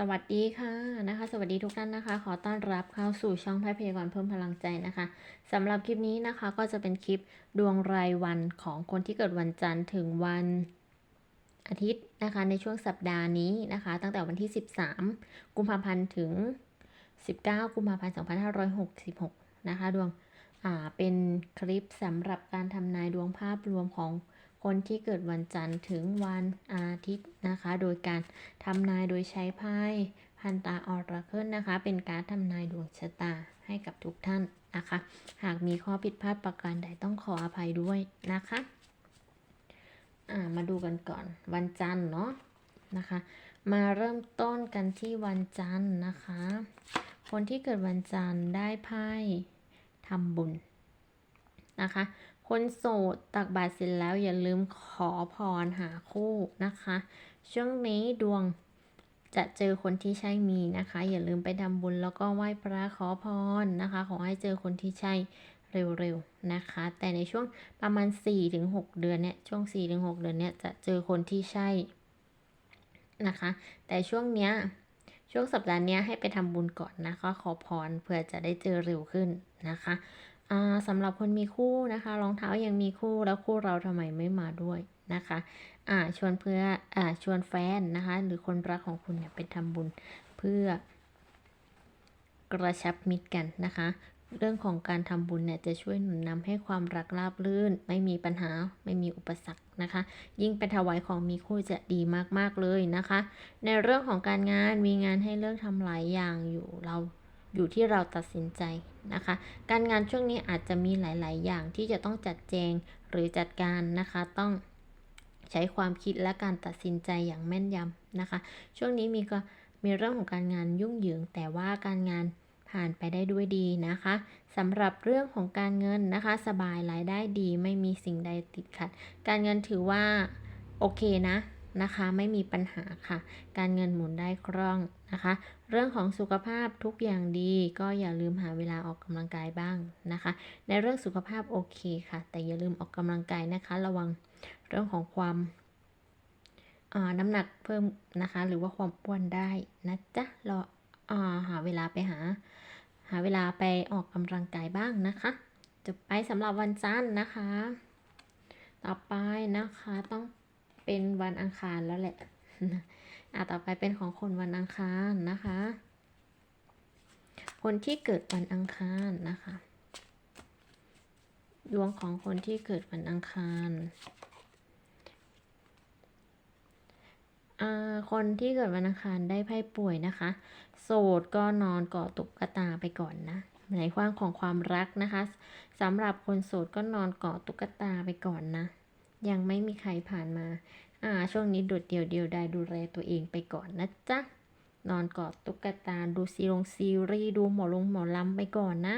สวัสดีค่ะนะคะ สวัสดีทุกท่านนะคะ ขอต้อนรับเข้าสู่ช่องไพ่พยากรเพิ่มพลังใจนะคะสำหรับคลิปนี้นะคะก็จะเป็นคลิปดวงรายวันของคนที่เกิดวันจันทร์ถึงวันอาทิตย์นะคะ ในช่วงสัปดาห์นี้นะคะ ตั้งแต่วันที่ 13 กุมภาพันธ์ถึง 19 กุมภาพันธ์ 2566 นะคะ ดวงอ่าเป็นคลิปสำหรับการทำนายดวงภาพรวมของ คนที่เกิดวันจันทร์ถึงวันอาทิตย์นะคะ โดยการทำนายโดยใช้ไพ่พันตาออราเคิลนะคะ เป็นการทำนายดวงชะตาให้กับทุกท่านนะคะ หากมีข้อผิดพลาดประการใดต้องขออภัยด้วยนะคะามาดูกันก่อนวันจันทร์เนาะนะคะ มาเริ่มต้นกันที่วันจันทร์นะคะ คนที่เกิดวันจันทร์ได้ไพ่ทำบุญนะคะ คนโสดตักบาตรเสร็จแล้วอย่าลืมขอพรหาคู่นะคะ ช่วงนี้ดวงจะเจอคนที่ใช่มีนะคะ อย่าลืมไปทำบุญแล้วก็ไหว้พระขอพรนะคะ ขอให้เจอคนที่ใช่เร็วๆนะคะ แต่ในช่วงประมาณ 4-6 เดือนเนี่ยช่วง 4-6 เดือนเนี่ยจะเจอคนที่ใช่นะคะ แต่ช่วงเนี้ยช่วงสัปดาห์นี้ให้ไปทำบุญก่อนนะคะ ขอพรเพื่อจะได้เจอเร็วขึ้นนะคะ สำหรับคนมีคู่นะคะรองเท้ายังมีคู่แล้วคู่เราทำไมไม่มาด้วยนะคะอ่าชวนเพื่ออ่ชวนแฟนนะคะ หรือคนรักของคุณเนี่ยไปทำบุญเพื่อกระชับมิตรกันนะคะ เรื่องของการทำบุญเนี่ยจะช่วยหนุนนำให้ความรักราบรื่น ไม่มีปัญหาไม่มีอุปสรรคนะคะ ยิ่งไปถวายของมีคู่จะดีมากๆเลยนะคะ ในเรื่องของการงานมีงานให้เลือกทำหลายอย่างอยู่เรา อยู่ที่เราตัดสินใจนะคะ การงานช่วงนี้อาจจะมีหลาย ๆ อย่างที่จะต้องจัดแจงหรือจัดการนะคะ ต้องใช้ความคิดและการตัดสินใจอย่างแม่นยำนะคะ ช่วงนี้มีก็มีเรื่องของการงานยุ่งเหยิง แต่ว่าการงานผ่านไปได้ด้วยดีนะคะสำหรับเรื่องของการเงินนะคะ สบายรายได้ดี ไม่มีสิ่งใดติดขัด การเงินถือว่าโอเคนะนะคะ ไม่มีปัญหาค่ะ การเงินหมุนได้คล่อง นะคะ เรื่องของสุขภาพทุกอย่างดี ก็อย่าลืมหาเวลาออกกำลังกายบ้างนะคะ ในเรื่องสุขภาพโอเคค่ะ แต่อย่าลืมออกกำลังกายนะคะ ระวังเรื่องของความน้ำหนักเพิ่มนะคะ หรือว่าความอ้วนได้นะจ๊ะรออ่าหาเวลาไปหา หาเวลาไปออกกำลังกายบ้างนะคะจบไปสำหรับวันจันทร์นะคะ ต่อไปนะคะต้องเป็นวันอังคารแล้วแหละ อะต่อไปเป็นของคนวันอังคารนะคะ คนที่เกิดวันอังคารนะคะ ดวงของคนที่เกิดวันอังคารอ่าคนที่เกิดวันอังคารได้ไพ่ป่วยนะคะ โสดก็นอนกอดตุ๊กตาไปก่อนนะในความของความรักนะคะสำหรับคนโสดก็นอนกอดตุ๊กตาไปก่อนนะ ยังไม่มีใครผ่านมา อ่าช่วงนี้โดดเดี่ยวเดียวดายดูแลตัวเองไปก่อนนะจ๊ะ นอนกอดตุ๊กตาดูซีรงซีรีดูหมอลงหมอลำไปก่อนนะ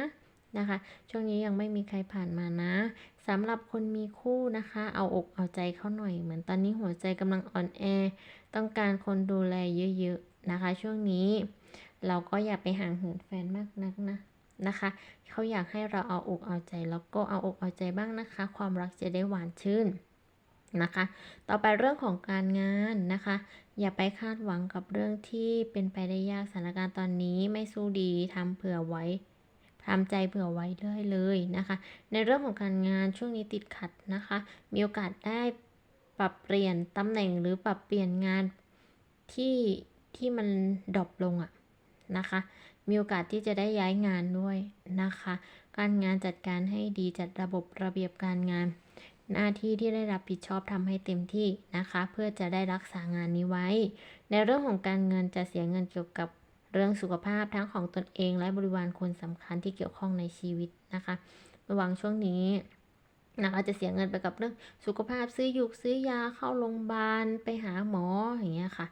นะคะ ช่วงนี้ยังไม่มีใครผ่านมานะสำหรับคนมีคู่นะคะ เอาอกเอาใจเขาหน่อยเหมือนตอนนี้หัวใจกำลังอ่อนแอ ต้องการคนดูแลเยอะๆนะคะ ช่วงนี้เราก็อย่าไปห่างเหินแฟนมากนักนะนะคะเขาอยากให้เราเอาอกเอาใจแล้วก็เอาอกเอาใจบ้างนะคะ ความรักจะได้หวานชื่น นะคะ ต่อไปเรื่องของการงานนะคะ อย่าไปคาดหวังกับเรื่องที่เป็นไปได้ยากสถานการณ์ตอนนี้ไม่สู้ดีทำเผื่อไว้ทำใจเผื่อไว้ด้เลยนะคะ ในเรื่องของการงานช่วงนี้ติดขัดนะคะ มีโอกาสได้ปรับเปลี่ยนตำแหน่งหรือปรับเปลี่ยนงานที่ที่มันดรอปลงอะนะคะ มีโอกาสที่จะได้ย้ายงานด้วยนะคะ การงานจัดการให้ดีจัดระบบระเบียบการงาน หน้าที่ที่ได้รับผิดชอบทำให้เต็มที่นะคะ เพื่อจะได้รักษางานนี้ไว้ ในเรื่องของการเงินจะเสียเงินเกี่ยวกับเรื่องสุขภาพทั้งของตนเอง และบริวารคนสำคัญที่เกี่ยวข้องในชีวิตนะคะ ระวังช่วงนี้นะคะจะเสียเงินไปกับเรื่องสุขภาพซื้อยุกซื้อยาเข้าโรงพยาบาลไปหาหมออย่างเงี้ยค่ะ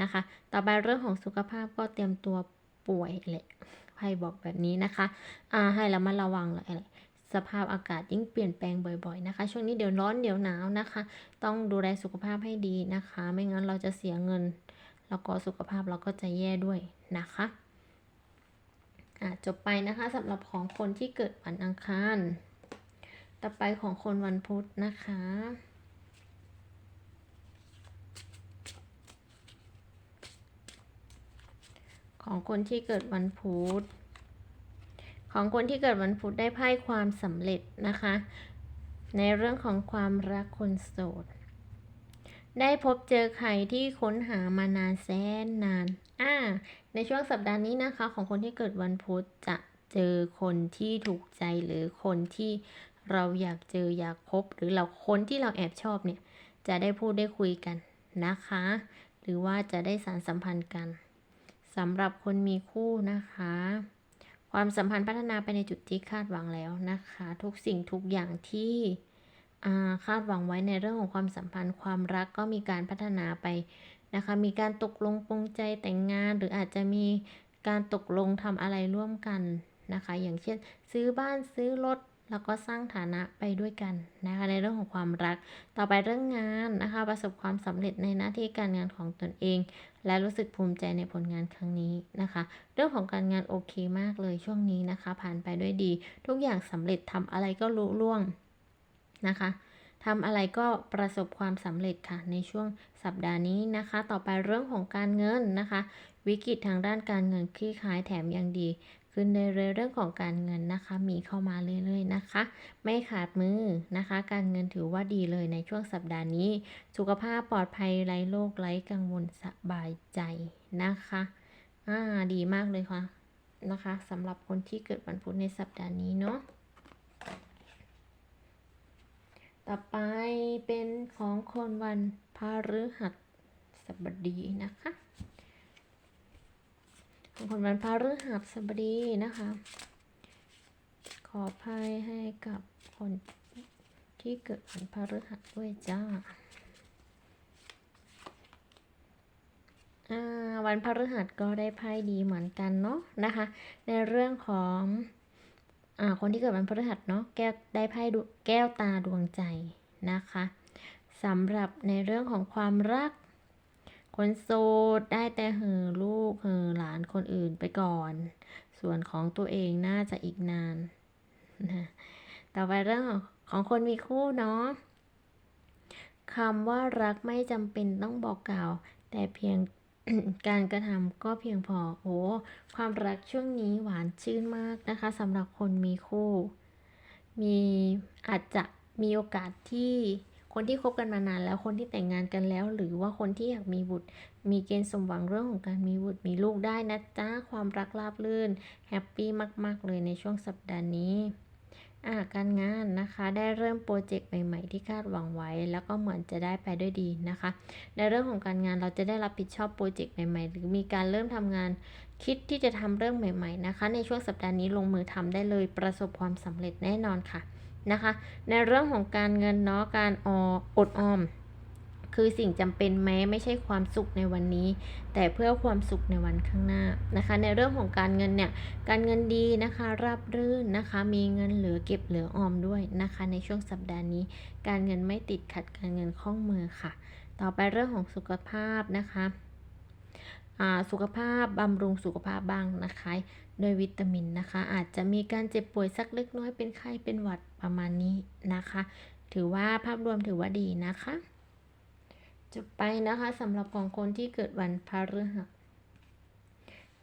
นะคะ ต่อไปเรื่องของสุขภาพก็เตรียมตัวป่วยแหละไพ่บอกแบบนี้นะคะอ่าให้ระมัดระวังเลย สภาพอากาศยิ่งเปลี่ยนแปลงบ่อยๆนะคะ ช่วงนี้เดี๋ยวร้อนเดี๋ยวหนาวนะคะ ต้องดูแลสุขภาพให้ดีนะคะ ไม่งั้นเราจะเสียเงิน แล้วก็สุขภาพเราก็จะแย่ด้วยนะคะอะจบไปนะคะสำหรับของคนที่เกิดวันอังคาร ต่อไปของคนวันพุธนะคะ ของคนที่เกิดวันพุธ ของคนที่เกิดวันพุธได้ไพ่ความสำเร็จนะคะ ในเรื่องของความรักคนโสด ได้พบเจอใครที่ค้นหามานานแสนนานอ่าในช่วงสัปดาห์นี้นะคะ ของคนที่เกิดวันพุธจะเจอคนที่ถูกใจหรือคนที่เราอยากเจออยากพบหรือเราคนที่เราแอบชอบเนี่ย จะได้พูดได้คุยกันนะคะ หรือว่าจะได้สารสัมพันธ์กันสำหรับคนมีคู่นะคะ ความสัมพันธ์พัฒนาไปในจุดที่คาดหวังแล้วนะคะ ทุกสิ่งทุกอย่างที่คาดหวังไว้ในเรื่องของความสัมพันธ์ความรักก็มีการพัฒนาไปนะคะ มีการตกลงปรงใจแต่งงาน หรืออาจจะมีการตกลงทำอะไรร่วมกันนะคะ อย่างเช่น ซื้อบ้านซื้อรถ แล้วก็สร้างฐานะไปด้วยกันนะคะในเรื่องของความรัก ต่อไปเรื่องงานนะคะ ประสบความสำเร็จในหน้าที่การงานของตนเอง และรู้สึกภูมิใจในผลงานครั้งนี้นะคะ เรื่องของการงานโอเคมากเลยช่วงนี้นะคะ ผ่านไปด้วยดี ทุกอย่างสำเร็จทำอะไรก็ลุล่วงนะคะทำอะไรก็ประสบความสำเร็จค่ะในช่วงสัปดาห์นี้นะคะ ต่อไปเรื่องของการเงินนะคะ วิกฤตทางด้านการเงินคลี่คลายแถมยังดี ขึ้นในเรื่องของการเงินนะคะ มีเข้ามาเรื่อยๆนะคะ ไม่ขาดมือนะคะ การเงินถือว่าดีเลยในช่วงสัปดาห์นี้ สุขภาพปลอดภัยไร้โรคไร้กังวลสบายใจนะคะอ่าดีมากเลยค่ะนะคะสำหรับคนที่เกิดวันพุธในสัปดาห์นี้เนาะต่อไปเป็นของคนวันพฤหัสบดีนะคะ ของคนวันพฤหัสบดีนะคะ ขออภัยให้กับคนที่เกิดวันพฤหัสด้วยจ้าอ่าวันพฤหัสก็ได้ไพ่ดีเหมือนกันเนาะนะคะ ในเรื่องของอคนที่เกิดวันพฤหัสเนาะแก้วได้ไพ่แก้วตาดวงใจนะคะสำหรับในเรื่องของความรัก คนโสดได้แต่เห่อลูกเห่อหลานคนอื่นไปก่อน ส่วนของตัวเองน่าจะอีกนานนะต่อไปเรื่องของของคนมีคู่เนาะคำว่ารักไม่จำเป็นต้องบอกกล่าว แต่เพียงการกระทำก็เพียงพอโอ้ความรักช่วงนี้หวานชื่นมากนะคะสำหรับคนมีคู่ มีอาจจะมีโอกาสที่ คนที่คบกันมานานแล้วคนที่แต่งงานกันแล้ว หรือว่าคนที่อยากมีบุตร มีเกณฑ์สมหวังเรื่องของการมีบุตรมีลูกได้นะจ๊ะความรักราบรื่นแฮปปี้มาก ๆ เลยในช่วงสัปดาห์นี้อ่าการงานนะคะได้เริ่มโปรเจกต์ใหม่ ๆ ที่คาดหวังไว้ แล้วก็เหมือนจะได้ไปด้วยดีนะคะ ในเรื่องของการงานเราจะได้รับผิดชอบโปรเจกต์ใหม่ๆ หรือมีการเริ่มทำงานคิดที่จะทำเรื่องใหม่ ๆ นะคะ ในช่วงสัปดาห์นี้ลงมือทำได้เลยประสบความสำเร็จแน่นอนค่ะ นะคะ ในเรื่องของการเงินเนาะการออดออม คือสิ่งจำเป็นแม้ไม่ใช่ความสุขในวันนี้ แต่เพื่อความสุขในวันข้างหน้านะคะ ในเรื่องของการเงินเนี่ยการเงินดีนะคะราบรื่นนะคะ มีเงินเหลือเก็บเหลือออมด้วยนะคะ ในช่วงสัปดาห์นี้ การเงินไม่ติดขัดการเงินคล่องมือค่ะ ต่อไปเรื่องของสุขภาพนะคะ สุขภาพบำรุงสุขภาพบ้างนะคะ โดยวิตามินนะคะ อาจจะมีการเจ็บป่วยสักเล็กน้อยเป็นไข้เป็นหวัดประมาณนี้นะคะ ถือว่าภาพรวมถือว่าดีนะคะจบไปนะคะสำหรับของคนที่เกิดวันพฤหัส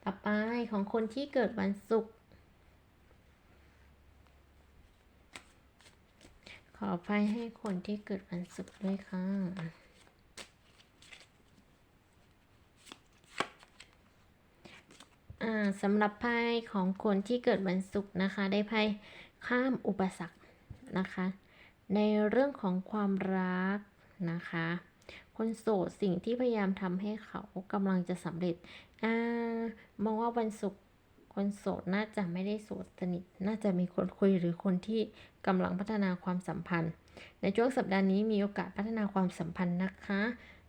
ต่อไปของคนที่เกิดวันศุกร์ขอไปให้คนที่เกิดวันศุกร์ด้วยค่ะ สำหรับไพ่ของคนที่เกิดวันศุกร์นะคะ ได้ไพ่ข้ามอุปสรรคนะคะ ในเรื่องของความรักนะคะ คนโสดสิ่งที่พยายามทำให้เขากำลังจะสำเร็จอมองว่าวันศุกร์คนโสดน่าจะไม่ได้โสดสนิท น่าจะมีคนคุยหรือคนที่กำลังพัฒนาความสัมพันธ์ ในช่วงสัปดาห์นี้มีโอกาสพัฒนาความสัมพันธ์นะคะ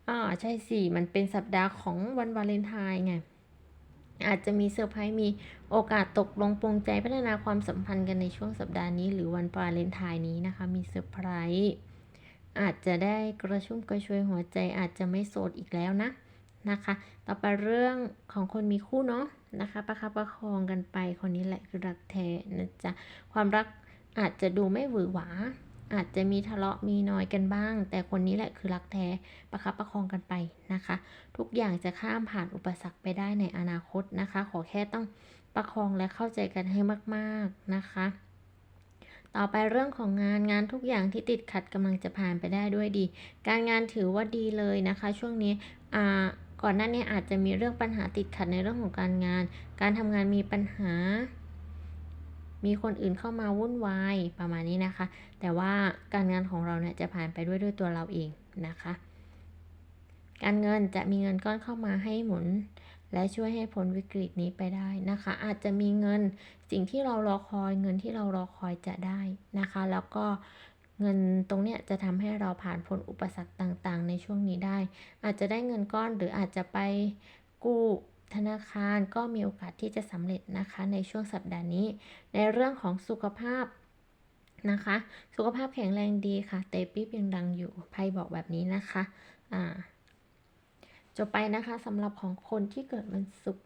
อ่าใช่สิมันเป็นสัปดาห์ของวันวาเลนไทน์ไง อาจจะมีเซอร์ไพรส์มีโอกาสตกลงปรงใจพัฒนาความสัมพันธ์กันในช่วงสัปดาห์นี้ หรือวันวาเลนไทน์นี้นะคะ มีเซอร์ไพรส์อาจจะได้กระชุ่มกระชวยหัวใจอาจจะไม่โสดอีกแล้วนะนะคะ ต่อไปเรื่องของคนมีคู่เนาะนะคะประคับประคองกันไปคนนี้แหละคือรักแท้นะจ๊ะความรักอาจจะดูไม่หวือหวา อาจจะมีทะเลาะมีนอยกันบ้าง แต่คนนี้แหละคือรักแท้ประคับประคองกันไปนะคะ ทุกอย่างจะข้ามผ่านอุปสรรคไปได้ในอนาคตนะคะ ขอแค่ต้องประคองและเข้าใจกันให้มากๆนะคะต่อไปเรื่องของงานงานทุกอย่างที่ติดขัดกำลังจะผ่านไปได้ด้วยดี การงานถือว่าดีเลยนะคะ ช่วงนี้อ่าก่อนหน้านี้อาจจะมีเรื่องปัญหาติดขัดในเรื่องของการงาน การทำงานมีปัญหา มีคนอื่นเข้ามาวุ่นวายประมาณนี้นะคะ แต่ว่าการงานของเราเนี่ยจะผ่านไปด้วยด้วยตัวเราเองนะคะ การเงินจะมีเงินก้อนเข้ามาให้หมุน และช่วยให้พ้นวิกฤตนี้ไปได้นะคะ อาจจะมีเงินสิ่งที่เรารอคอยเงินที่เรารอคอยจะได้นะคะ แล้วก็เงินตรงเนี้ยจะทำให้เราผ่านพ้นอุปสรรคต่างๆ ในช่วงนี้ได้ อาจจะได้เงินก้อนหรืออาจจะไปกู้ ธนาคารก็มีโอกาสที่จะสำเร็จนะคะในช่วงสัปดาห์นี้ ในเรื่องของสุขภาพนะคะ สุขภาพแข็งแรงดีค่ะ เตปี๊บยังดังอยู่ไพ่บอกแบบนี้นะคะอ่าจบไปนะคะสำหรับของคนที่เกิดวันศุกร์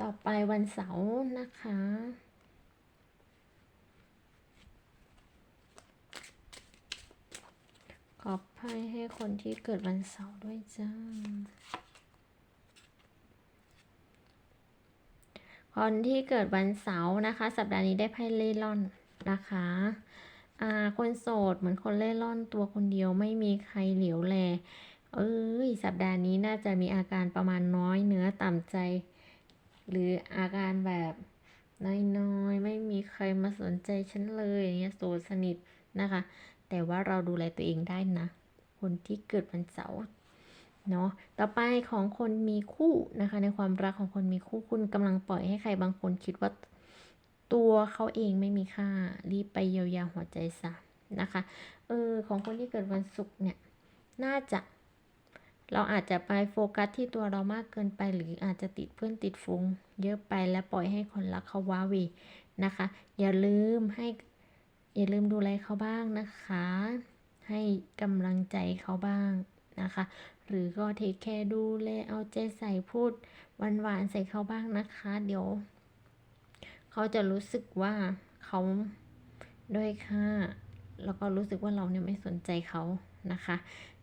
ต่อไปวันเสาร์นะคะขอไพ่ให้คนที่เกิดวันเสาร์ด้วยจ้า คนที่เกิดวันเสาร์นะคะ สัปดาห์นี้ได้ไพ่เล่ร่อนนะคะอ่าคนโสดเหมือนคนเล่ร่อนตัวคนเดียวไม่มีใครเหลียวแล เอ้ยสัปดาห์นี้น่าจะมีอาการประมาณน้อยเนื้อต่ำใจ หรืออาการแบบน้อยๆไม่มีใครมาสนใจฉันเลยอย่างเงี้ยโสดสนิทนะคะ แต่ว่าเราดูแลตัวเองได้นะ คนที่เกิดวันเสาร์ เนาะ ต่อไปของคนมีคู่นะคะ ในความรักของคนมีคู่คุณกำลังปล่อยให้ใครบางคนคิดว่าตัวเขาเองไม่มีค่า รีบไปเยียวยาหัวใจซะนะคะ เออของคนที่เกิดวันศุกร์เนี่ย น่าจะเราอาจจะไปโฟกัสที่ตัวเรามากเกินไป หรืออาจจะติดเพื่อนติดฟุงเยอะไปและปล่อยให้คนรักเขาว้าเหวนะคะ อย่าลืมให้อย่าลืมดูแลเขาบ้างนะคะ ให้กำลังใจเขาบ้างนะคะ หรือก็เทคแคร์ดูแลเอาใจใส่พูดหวานๆใส่เขาบ้างนะคะ เดี๋ยว เขาจะรู้สึกว่าเขาด้อยค่าแล้วก็รู้สึกว่าเราเนี่ยไม่สนใจเขานะคะ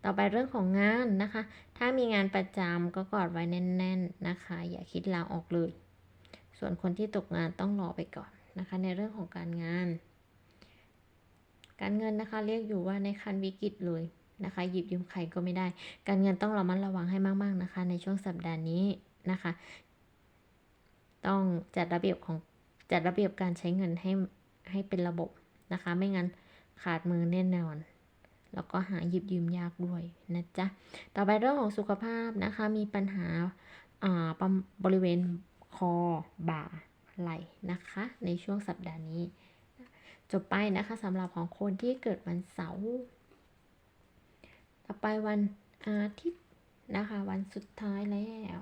ต่อไปเรื่องของงานนะคะ ถ้ามีงานประจำก็กอดไว้แน่น ๆนะคะ อย่าคิดลาออกเลย ส่วนคนที่ตกงานต้องรอไปก่อนนะคะ ในเรื่องของการงาน การเงินนะคะเรียกอยู่ว่าในคันวิกฤตเลย นะคะ หยิบยืมใครก็ไม่ได้ การเงินต้องระมัดระวังให้มาก ๆนะคะ ในช่วงสัปดาห์นี้นะคะ ต้องจัดระเบียบของจัดระเบียบการใช้เงินให้ให้เป็นระบบนะคะ ไม่งั้นขาดมือแน่นอนแล้วก็หาหยิบยืมยากด้วยนะจ๊ะ ต่อไปเรื่องของสุขภาพนะคะ มีปัญหาอ่าบริเวณคอบ่าไหล่นะคะ ในช่วงสัปดาห์นี้ จบไปนะคะสำหรับของคนที่เกิดวันเสาร์ ต่อไปวันอาทิตย์นะคะ วันสุดท้ายแล้ว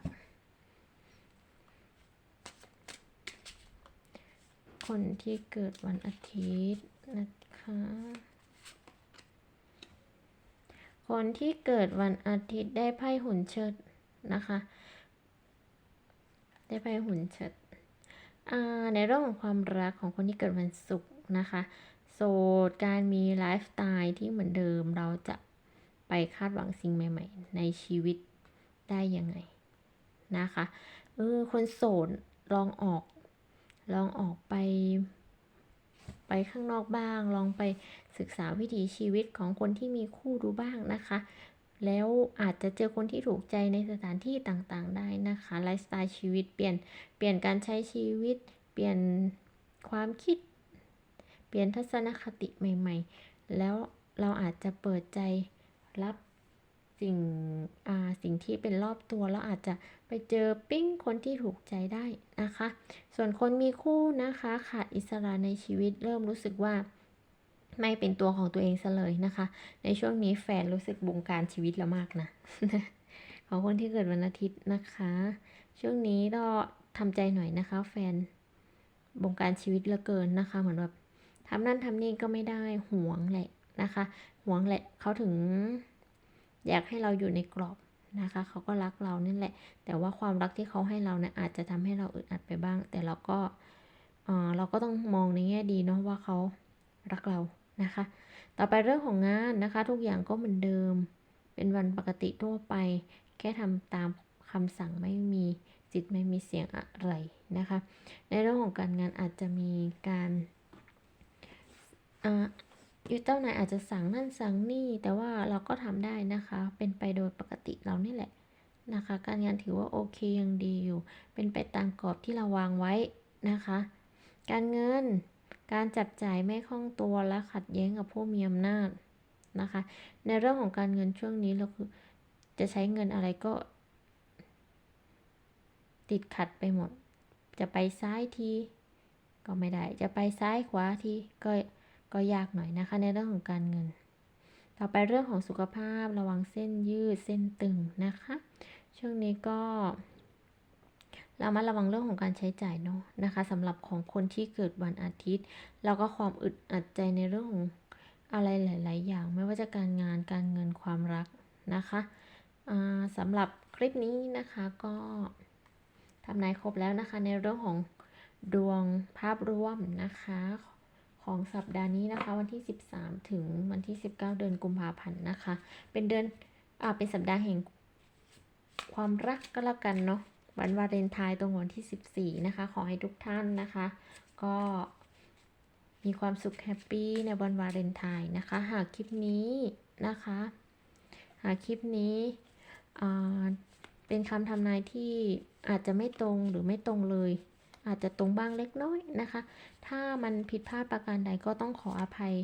คนที่เกิดวันอาทิตย์นะคะ คนที่เกิดวันอาทิตย์ได้ไพ่หุ่นเชิดนะคะ ได้ไพ่หุ่นเชิดในเรื่องของความรักของคนที่เกิดวันศุกร์นะคะ โสดการมีไลฟ์สไตล์ที่เหมือนเดิมเราจะ ไปคาดหวังสิ่งใหม่ ๆ ในชีวิตได้ยังไงนะคะเออคนโสดลองออก ลองออกไป ไปข้างนอกบ้าง ลองไปศึกษาวิถีชีวิตของคนที่มีคู่ดูบ้างนะคะ แล้วอาจจะเจอคนที่ถูกใจในสถานที่ต่างๆ ได้นะคะไลฟ์สไตล์ชีวิตเปลี่ยนเปลี่ยนการใช้ชีวิต เปลี่ยนความคิด เปลี่ยนทัศนคติใหม่ ๆ แล้วเราอาจจะเปิดใจ รับสิ่งอ่าสิ่งที่เป็นรอบตัวแล้วอาจจะไปเจอปิ้งคนที่ถูกใจได้นะคะ ส่วนคนมีคู่นะคะขาดอิสระในชีวิตเริ่มรู้สึกว่าไม่เป็นตัวของตัวเองซะเลยนะคะ ในช่วงนี้แฟนรู้สึกบงการชีวิตเรามากนะของคนที่เกิดวันอาทิตย์นะคะ ช่วงนี้ก็ทำใจหน่อยนะคะ แฟนบงการชีวิตเหลือเกินนะคะ เหมือนแบบทำนั่นทำนี่ก็ไม่ได้ห่วงแหละนะคะห่วงแหละเขาถึง อยากให้เราอยู่ในกรอบนะคะเขาก็รักเรานี่แหละ แต่ว่าความรักที่เขาให้เราเนี่ยอาจจะทำให้เราอึดอัดไปบ้าง แต่เราก็เออเราก็ต้องมองในแง่ดีเนาะว่าเขารักเรานะคะ ต่อไปเรื่องของงานนะคะ ทุกอย่างก็เหมือนเดิม เป็นวันปกติทั่วไป แค่ทำตามคำสั่งไม่มีจิตไม่มีเสียงอะไรนะคะ ในเรื่องของการงานอาจจะมีการ อยู่เจ้านายอาจจะสั่งนั่นสั่งนี่ แต่ว่าเราก็ทำได้นะคะ เป็นไปโดยปกติเรานี่แหละนะคะ การงานถือว่าโอเคยังดีอยู่ เป็นไปตามกรอบที่เราวางไว้นะคะ การเงิน การจับจ่ายไม่คล่องตัวและขัดแย้งกับผู้มีอำนาจนะคะ ในเรื่องของการเงินช่วงนี้เราคือจะใช้เงินอะไรก็ ติดขัดไปหมด จะไปซ้ายที ก็ไม่ได้ จะไปซ้ายขวาทีก็ ก็ยากหน่อยนะคะ ในเรื่องของการเงิน ต่อไปเรื่องของสุขภาพระวังเส้นยืดเส้นตึงนะคะ ช่วงนี้ก็เรามาระวังเรื่องของการใช้จ่ายเนาะนะคะสำหรับของคนที่เกิดวันอาทิตย์ แล้วก็ความอึดอัดใจในเรื่องของอะไรหลาย ๆ อย่าง ไม่ว่าจะการงานการเงินความรักนะคะสำหรับคลิปนี้นะคะก็ทำนายครบแล้วนะคะในเรื่องของดวงภาพรวมนะคะ ของสัปดาห์นี้นะคะ วันที่ 13 ถึงวันที่ 19 เดือนกุมภาพันธ์นะคะ เป็นเดือนอ่าเป็นสัปดาห์แห่งความรักก็แล้วกันเนาะวันวาเลนไทน์ตรงวันที่ 14 นะคะ ขอให้ทุกท่านนะคะ ก็มีความสุขแฮปปี้ในวันวาเลนไทน์นะคะ หากคลิปนี้นะคะ หากคลิปนี้อ่าเป็นคำทำนายที่อาจจะไม่ตรงหรือไม่ตรงเลย อาจจะตรงบ้างเล็กน้อยนะคะ ถ้ามันผิดพลาดประการใดก็ต้องขออภัย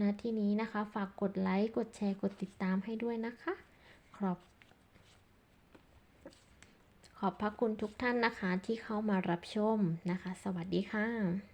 นะที่นี้นะคะ ฝากกดไลค์ กดแชร์ กดติดตามให้ด้วยนะคะ ขอบ ขอบพระคุณทุกท่านนะคะที่เข้ามารับชมนะคะ สวัสดีค่ะ